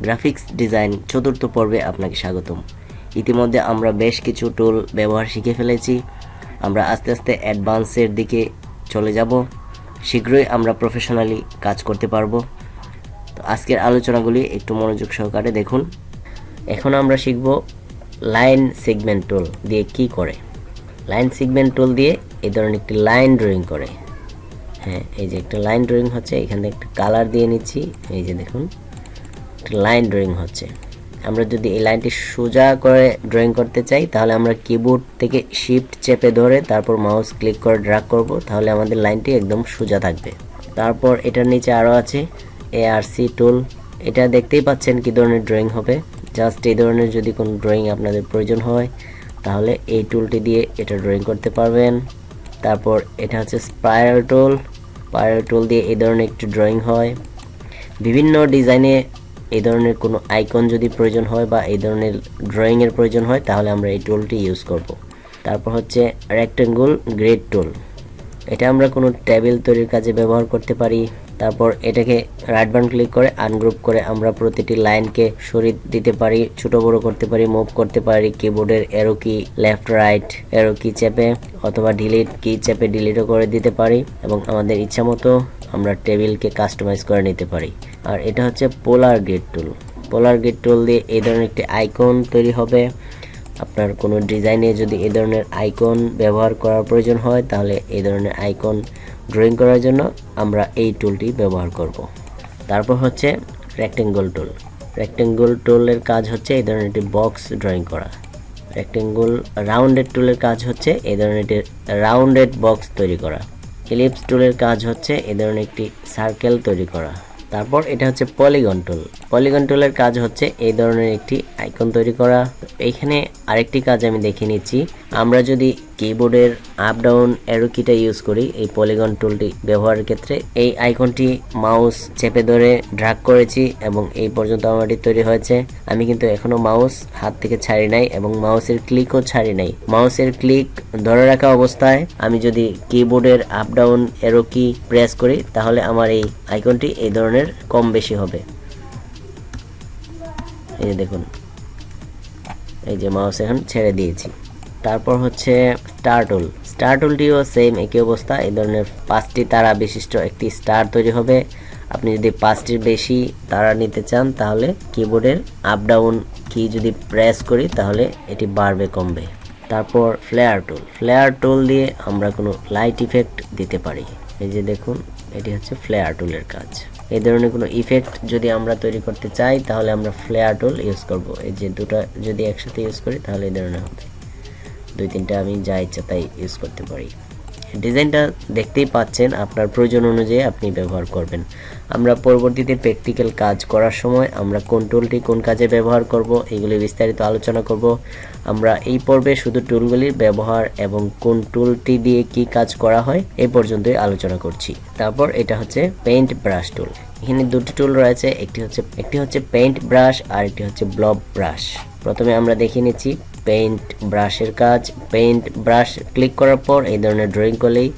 Graphics design চতুর্থ পর্বে আপনাকে স্বাগতম। ইতিমধ্যে আমরা বেশ কিছু টুল ব্যবহার শিখে ফেলেছি। আমরা আস্তে আস্তে অ্যাডভান্সের দিকে চলে যাব। শীঘ্রই আমরা প্রফেশনালি কাজ করতে পারব। তো আজকের আলোচনাগুলি একটু মনোযোগ সহকারে দেখুন। এখন আমরা শিখব লাইন সেগমেন্ট টুল দিয়ে কি করে। লাইন সেগমেন্ট টুল দিয়ে এই ধরনের একটি লাইন ড্রয়িং করে। হ্যাঁ এই যে একটা লাইন ড্রয়িং হচ্ছে, এখানে একটা কালার দিয়ে নিচ্ছি। এই যে দেখুন। লাইন ড্রয়িং হচ্ছে। আমরা যদি এই লাইনটি সোজা করে ড্রয়িং করতে চাই, তাহলে আমরা কিবোর্ড থেকে শিফট চেপে ধরে তারপর মাউস ক্লিক করে ড্রাগ করব, তাহলে আমাদের লাইনটি একদম সোজা থাকবে। তারপর এটার নিচে আরও আছে এআরসি টুল এটা দেখতেই পাচ্ছেন কি ধরনের ড্রয়িং হবে। জাস্ট এই ধরনের যদি কোনো ড্রয়িং আপনাদের প্রয়োজন হয়, তাহলে এই টুলটি দিয়ে এটা ড্রয়িং করতে পারবেন। তারপর এটা হচ্ছে স্পাইরাল টুল স্পাইরাল টুল দিয়ে এই ধরনের একটি ড্রয়িং হয়। বিভিন্ন ডিজাইনে এই ধরনের কোনো আইকন যদি প্রয়োজন হয় বা এই ধরনের ড্রয়িংয়ের প্রয়োজন হয়, তাহলে আমরা এই টুলটি ইউজ করব। তারপর হচ্ছে রেক্টেঙ্গুল গ্রেড টুল এটা আমরা কোনো টেবিল তৈরির কাজে ব্যবহার করতে পারি। তারপর এটাকে রাইট বাটন ক্লিক করে আনগ্রুপ করে আমরা প্রতিটি লাইনকে সরিয়ে দিতে পারি, ছোট বড় করতে পারি মুভ করতে পারি কিবোর্ডের এরো কি লেফট রাইট এরো কি চেপে অথবা ডিলিট কি চেপে ডিলিটও করে দিতে পারি এবং আমাদের ইচ্ছা মতো আমরা টেবিলকে কাস্টমাইজ করে নিতে পারি। আর এটা হচ্ছে পোলার গ্রিড টুল পোলার গ্রিড টুল দিয়ে এই ধরনের একটি আইকন তৈরি হবে। আপনার কোনো ডিজাইনে যদি এই ধরনের আইকন ব্যবহার করার প্রয়োজন হয়, তাহলে এই ধরনের আইকন ড্রয়িং করার জন্য আমরা এই টুলটি ব্যবহার করব। তারপর হচ্ছে রেক্টেঙ্গল টুল রেক্টেঙ্গল টুলের কাজ হচ্ছে এই ধরনের একটি বক্স ড্রয়িং করা। রেক্টেঙ্গল রাউন্ডেড টুলের কাজ হচ্ছে এই ধরনের একটি রাউন্ডেড বক্স তৈরি করা। ইলিপস টুলের কাজ হচ্ছে এই ধরনের একটি সার্কেল তৈরি করা। তারপর এটা হচ্ছে পলিগন টুল পলিগন টুলের কাজ হচ্ছে এই ধরনের একটি আইকন তৈরি করা। এইখানে আরেকটি কাজ আমি দেখে নিচ্ছি। আমরা যদি কিবোর্ডের আপ ডাউন অ্যারো কিটা ইউজ করি, এই পলিগন টুলটি ব্যবহারের ক্ষেত্রে, এই আইকনটি মাউস চেপে ধরে ড্রাগ করেছি এবং এই পর্যন্ত আমার এটি তৈরি হয়েছে। আমি কিন্তু এখনও মাউস হাত থেকে ছাড়ি নাই এবং মাউসের ক্লিকও ছাড়ি নাই। মাউসের ক্লিক ধরে রাখা অবস্থায় আমি যদি কিবোর্ডের up down arrow key press করি, তাহলে আমার এই আইকনটি এই ধরনের কম বেশি হবে। এই যে দেখুন। এই যে মাউস এখন ছেড়ে দিয়েছি। তারপর হচ্ছে স্টার টুল স্টার টুলটিও সেম একই অবস্থা। এই ধরনের পাঁচটি তারা বিশিষ্ট একটি স্টার তৈরি হবে। আপনি যদি পাঁচটির বেশি তারা নিতে চান, তাহলে কিবোর্ডের আপ ডাউন কি যদি প্রেস করি, তাহলে এটি বাড়বে, কমবে। তারপর ফ্লেয়ার টুল ফ্লেয়ার টুল দিয়ে আমরা কোনো লাইট ইফেক্ট দিতে পারি। এই যে দেখুন, এটি হচ্ছে ফ্লেয়ার টুলের কাজ। এই ধরনের কোনো ইফেক্ট যদি আমরা তৈরি করতে চাই, তাহলে আমরা ফ্লেয়ার টুল ইউজ করব। এই যে দুটো যদি একসাথে ইউজ করি, তাহলে এই ধরনের হবে। দুই তিনটা আমি যা ইচ্ছা তাই ইউজ করতে পারি। ডিজাইনটা দেখতেই পাচ্ছেন, আপনার প্রয়োজন অনুযায়ী আপনি ব্যবহার করবেন। আমরা পরবর্তীতে প্র্যাকটিক্যাল কাজ করার সময় আমরা কোন টুলটি কোন কাজে ব্যবহার করব, এগুলি বিস্তারিত আলোচনা করব। আমরা এই পর্বে শুধু টুলগুলির ব্যবহার এবং কোন টুলটি দিয়ে কি কাজ করা হয় এই পর্যন্তই আলোচনা করছি। তারপর এটা হচ্ছে পেইন্ট ব্রাশ টুল এখানে দুটি টুল রয়েছে, একটি হচ্ছে একটি হচ্ছে পেইন্ট ব্রাশ আর একটি হচ্ছে ব্লব ব্রাশ প্রথমে আমরা দেখে নিচ্ছি পেইন্ট ব্রাশের কাজ পেইন্ট ব্রাশ ক্লিক করার পর এই ধরনের ড্রয়িং করলেই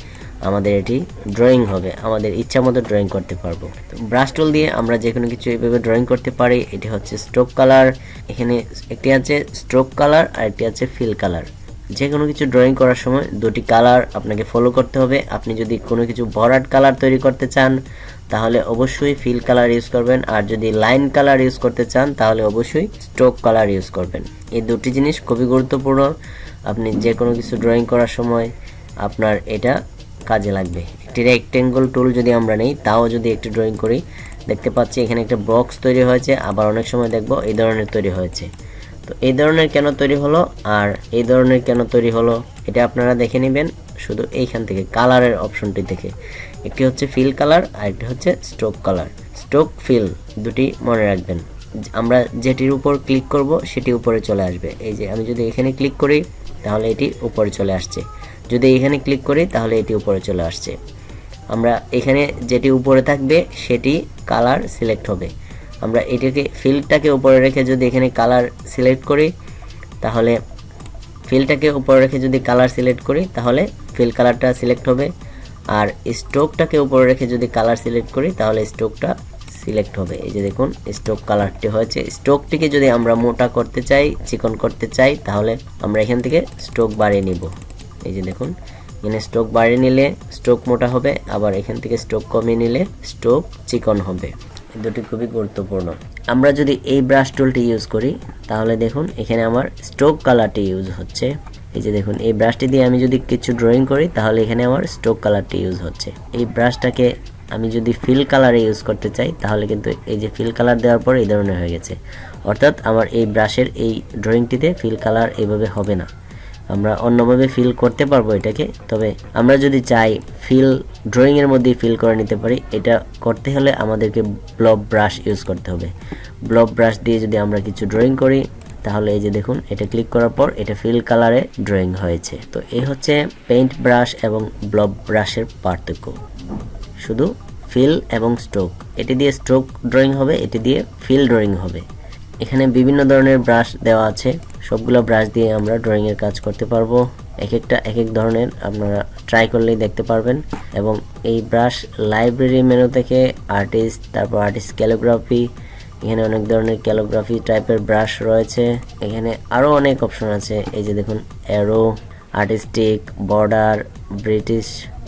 আমাদের এটি ড্রয়িং হবে, আমাদের ইচ্ছা মতো ড্রয়িং করতে পারব। ব্রাশ টুল দিয়ে আমরা যে কোনো কিছু এইভাবে ড্রয়িং করতে পারি, এটি হচ্ছে স্ট্রোক কালার এখানে একটি আছে স্ট্রোক কালার আর একটি আছে ফিল কালার যে কোনো কিছু ড্রয়িং করার সময় দুটি কালার আপনাকে ফলো করতে হবে। আপনি যদি কোনো কিছু ভরাট কালার তৈরি করতে চান, তাহলে অবশ্যই ফিল কালার ইউজ করবেন। আর যদি লাইন কালার ইউজ করতে চান, তাহলে অবশ্যই স্ট্রোক কালার ইউজ করবেন। এই দুটি জিনিস খুবই গুরুত্বপূর্ণ। আপনি যে কোনো কিছু ড্রয়িং করার সময় আপনার এটা কাজে লাগবে। একটি রেক্টেঙ্গল টুল যদি আমরা নেই, তাও যদি একটি ড্রয়িং করি, দেখতে পাচ্ছি এখানে একটা বক্স তৈরি হয়েছে। আবার অনেক সময় দেখব এই ধরনের তৈরি হয়েছে। তো এই ধরনের কেন তৈরি হলো আর এই ধরনের কেন তৈরি হলো এটা আপনারা দেখে নেবেন শুধু এইখান থেকে কালারের অপশনটি থেকে একটি হচ্ছে ফিল কালার আর একটি হচ্ছে স্ট্রোক কালার স্ট্রোক ফিল দুটি মনে রাখবেন। আমরা যেটির উপর ক্লিক করব সেটি উপরে চলে আসবে। এই যে আমি যদি এখানে ক্লিক করি, তাহলে এটি উপরে চলে আসছে। যদি এখানে ক্লিক করি, তাহলে এটি উপরে চলে আসছে। আমরা এখানে যেটি উপরে থাকবে, সেটি কালার সিলেক্ট হবে। আমরা এটাকে ফিল্ডটাকে উপরে রেখে যদি এখানে কালার সিলেক্ট করি, তাহলে ফিলটাকে উপরে রেখে যদি কালার সিলেক্ট করি, তাহলে ফিল কালারটা সিলেক্ট হবে। আর স্ট্রোকটাকে উপরে রেখে যদি কালার সিলেক্ট করি, তাহলে স্ট্রোকটা সিলেক্ট হবে। এই যে দেখুন স্ট্রোক কালারটি হয়েছে। স্ট্রোকটিকে যদি আমরা মোটা করতে চাই, চিকন করতে চাই, তাহলে আমরা এখান থেকে স্ট্রোক বাড়িয়ে নিব। এই যে দেখুন, এখানে স্ট্রোক বাড়িয়ে নিলে স্ট্রোক মোটা হবে, আবার এখান থেকে স্ট্রোক কমিয়ে নিলে স্ট্রোক চিকন হবে। দুটি খুবই গুরুত্বপূর্ণ। আমরা যদি এই ব্রাশ টুলটি ইউজ করি, তাহলে দেখুন এখানে আমার স্ট্রোক কালারটি ইউজ হচ্ছে। এই যে দেখুন, এই ব্রাশটি দিয়ে আমি যদি কিছু ড্রয়িং করি, তাহলে এখানে আমার স্ট্রোক কালারটি ইউজ হচ্ছে। এই ব্রাশটাকে আমি যদি ফিল কালারে ইউজ করতে চাই, তাহলে কিন্তু এই যে ফিল কালার দেওয়ার পর এই ধরনের হয়ে গেছে। অর্থাৎ আমার এই ব্রাশের এই ড্রয়িংটিতে ফিল কালার এইভাবে হবে না। আমরা অন্যভাবে ফিল করতে পারব এটাকে। তবে আমরা যদি চাই ফিল ড্রয়িংয়ের মধ্যেই ফিল করে নিতে পারি, এটা করতে হলে আমাদেরকে ব্লব ব্রাশ ইউজ করতে হবে। ব্লব ব্রাশ দিয়ে যদি আমরা কিছু ড্রয়িং করি, তাহলে এই যে দেখুন, এটা ক্লিক করার পর এটা ফিল কালারে ড্রয়িং হয়েছে। তো এই হচ্ছে পেইন্ট ব্রাশ এবং ব্লব ব্রাশের পার্থক্য। শুধু ফিল এবং স্ট্রোক এটি দিয়ে স্ট্রোক ড্রয়িং হবে, এটি দিয়ে ফিল ড্রয়িং হবে। এখানে বিভিন্ন ধরনের ব্রাশ দেওয়া আছে। সবগুলো ব্রাশ দিয়ে আমরা ড্রয়িংয়ের কাজ করতে পারব। এক একটা এক এক ধরনের আপনারা ট্রাই করলেই দেখতে পারবেন। এবং এই ব্রাশ লাইব্রেরি মেনু থেকে আর্টিস্ট তারপর আর্টিস্ট ক্যালিগ্রাফি এখানে অনেক ধরনের ক্যালিগ্রাফি টাইপের ব্রাশ রয়েছে। এখানে আরও অনেক অপশন আছে। এই যে দেখুন arrow artistic border British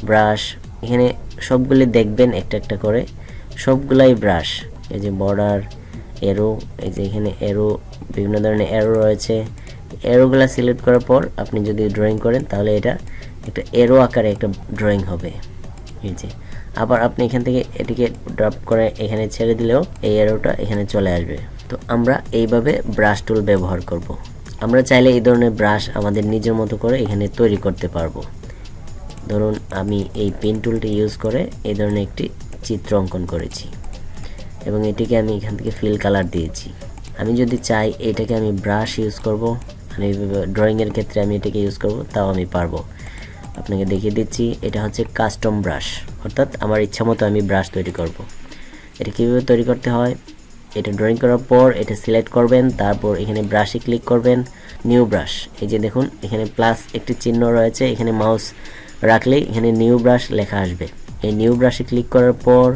brush এখানে সবগুলি দেখবেন একটা একটা করে। সবগুলাই ব্রাশ এই যে বর্ডার এরো এই যে এখানে এরো বিভিন্ন ধরনের এরো রয়েছে। এরোগুলো সিলেক্ট করার পর আপনি যদি ড্রয়িং করেন, তাহলে এটা একটা এরো আকারে একটা ড্রয়িং হবে। এই যে, আবার আপনি এখান থেকে এটিকে ড্রপ করে এখানে ছেড়ে দিলেও এই এরোটা এখানে চলে আসবে। তো আমরা এইভাবে ব্রাশ টুল ব্যবহার করব। আমরা চাইলে এই ধরনের ব্রাশ আমাদের নিজের মতো করে এখানে তৈরি করতে পারব। ধরুন, আমি এই পেন টুলটি ইউজ করে এই ধরনের একটি চিত্র অঙ্কন করেছি। এবং এটিকে আমি এখান থেকে ফিল কালার দিয়েছি। আমি যদি চাই এটাকে আমি ব্রাশ ইউজ করব মানে ড্রয়িংয়ের ক্ষেত্রে আমি এটাকে ইউজ করব, তাও আমি পারব। আপনাকে দেখিয়ে দিচ্ছি, এটা হচ্ছে কাস্টম ব্রাশ অর্থাৎ আমার ইচ্ছা মতো আমি ব্রাশ তৈরি করব। এটা কীভাবে তৈরি করতে হয়? এটা ড্রয়িং করার পর এটা সিলেক্ট করবেন, তারপর এখানে ব্রাশে ক্লিক করবেন নিউ ব্রাশ এই যে দেখুন, এখানে প্লাস একটি চিহ্ন রয়েছে, এখানে মাউস রাখলেই এখানে নিউ ব্রাশ লেখা আসবে। এই নিউ ব্রাশে ক্লিক করার পর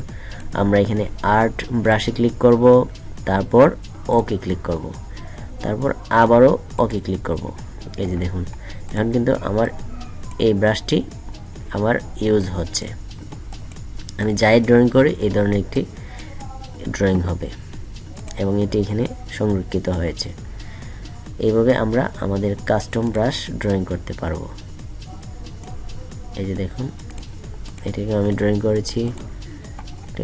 আমরা এখানে আর্ট ব্রাশে ক্লিক করব, তারপর ওকে ক্লিক করব। তারপর আবারও ওকে ক্লিক করব। এই যে দেখুন, এখন কিন্তু আমার এই ব্রাশটি আমার ইউজ হচ্ছে। আমি যাই ড্রয়িং করি, এই ধরনের একটি ড্রয়িং হবে এবং এটি এখানে সংরক্ষিত হয়েছে। এইভাবে আমরা আমাদের কাস্টম ব্রাশ ড্রয়িং করতে পারব। এই যে দেখুন এটাকে আমি ড্রয়িং করেছি।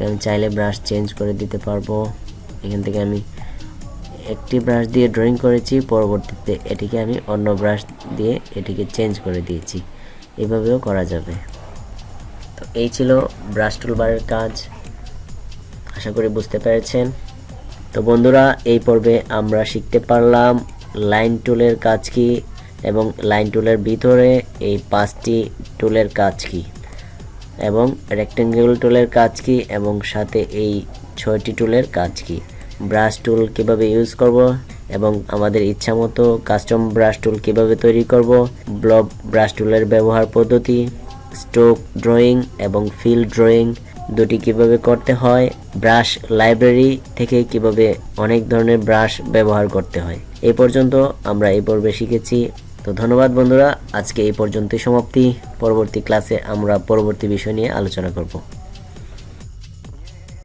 আমি চাইলে ব্রাশ চেঞ্জ করে দিতে পারব। এখান থেকে আমি একটি ব্রাশ দিয়ে ড্রয়িং করেছি, পরবর্তীতে এটিকে আমি অন্য ব্রাশ দিয়ে এটিকে চেঞ্জ করে দিয়েছি। এভাবেও করা যাবে। তো এই ছিল ব্রাশ টুলবারের কাজ। আশা করি বুঝতে পেরেছেন। তো বন্ধুরা, এই পর্বে আমরা শিখতে পারলাম লাইন টুলের কাজ কি এবং লাইন টুলের ভিতরে এই পাঁচটি টুলের কাজ কি। এবং রেক্টেঙ্গেল টুলের কাজ কি এবং সাথে এই ছয়টি টুলের কাজ কি? ব্রাশ টুল কীভাবে ইউজ করব এবং আমাদের ইচ্ছা মতো কাস্টম ব্রাশ টুল কীভাবে তৈরি করব? ব্লক ব্রাশ টুলের ব্যবহার পদ্ধতি স্ট্রোক ড্রয়িং এবং ফিল ড্রয়িং দুটি কীভাবে করতে হয়? ব্রাশ লাইব্রেরি থেকে কীভাবে অনেক ধরনের ব্রাশ ব্যবহার করতে হয়? এই পর্যন্ত আমরা এই পর্বে শিখেছি। তো ধন্যবাদ বন্ধুরা, আজকে এই পর্যন্তই সমাপ্তি। পরবর্তী ক্লাসে আমরা পরবর্তী বিষয় নিয়ে আলোচনা করব।